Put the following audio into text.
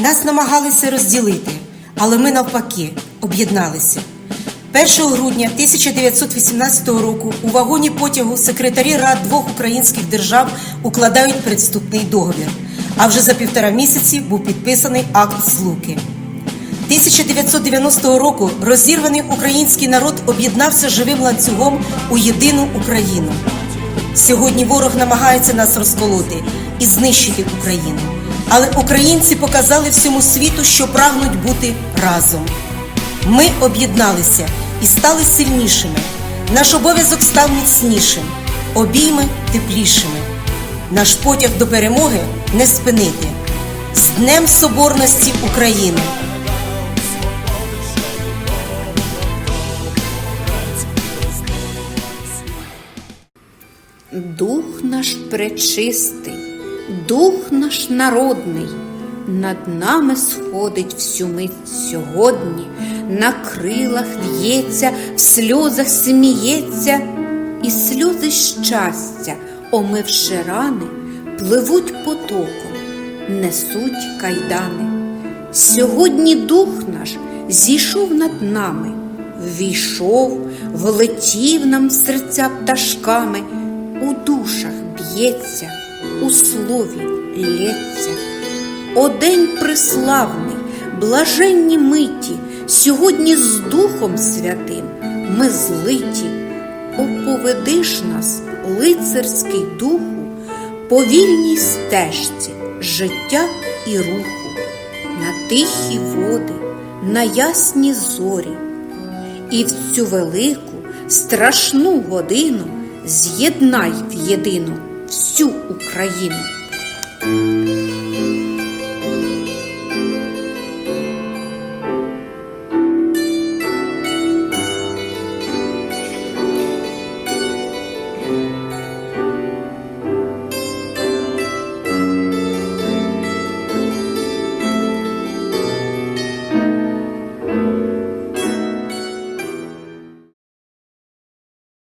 Нас намагалися розділити, але ми навпаки об'єдналися. 1 грудня 1918 року у вагоні потягу секретарі рад двох українських держав укладають предступний договір. А вже за півтора місяці був підписаний акт злуки. 1990 року розірваний український народ об'єднався живим ланцюгом у єдину Україну. Сьогодні ворог намагається нас розколоти і знищити Україну. Але українці показали всьому світу, що прагнуть бути разом. Ми об'єдналися і стали сильнішими. Наш обов'язок став міцнішим, обійми теплішими. Наш потяг до перемоги не спинити. З Днем Соборності України! Дух наш пречистий, дух наш народний, над нами сходить всю мить сьогодні, на крилах в'ється, в сльозах сміється, і сльози щастя, омивши рани, пливуть потоком, несуть кайдани. Сьогодні дух наш зійшов над нами, ввійшов, влетів нам в серця пташками, у душах б'ється, у слові лється. О день преславний, блаженні миті, сьогодні з Духом Святим ми злиті. О, поведиш нас, лицарський духу, по вільній стежці життя і руху, на тихі води, на ясні зорі. І в цю велику, страшну годину з'єднай в єдину всю Україну.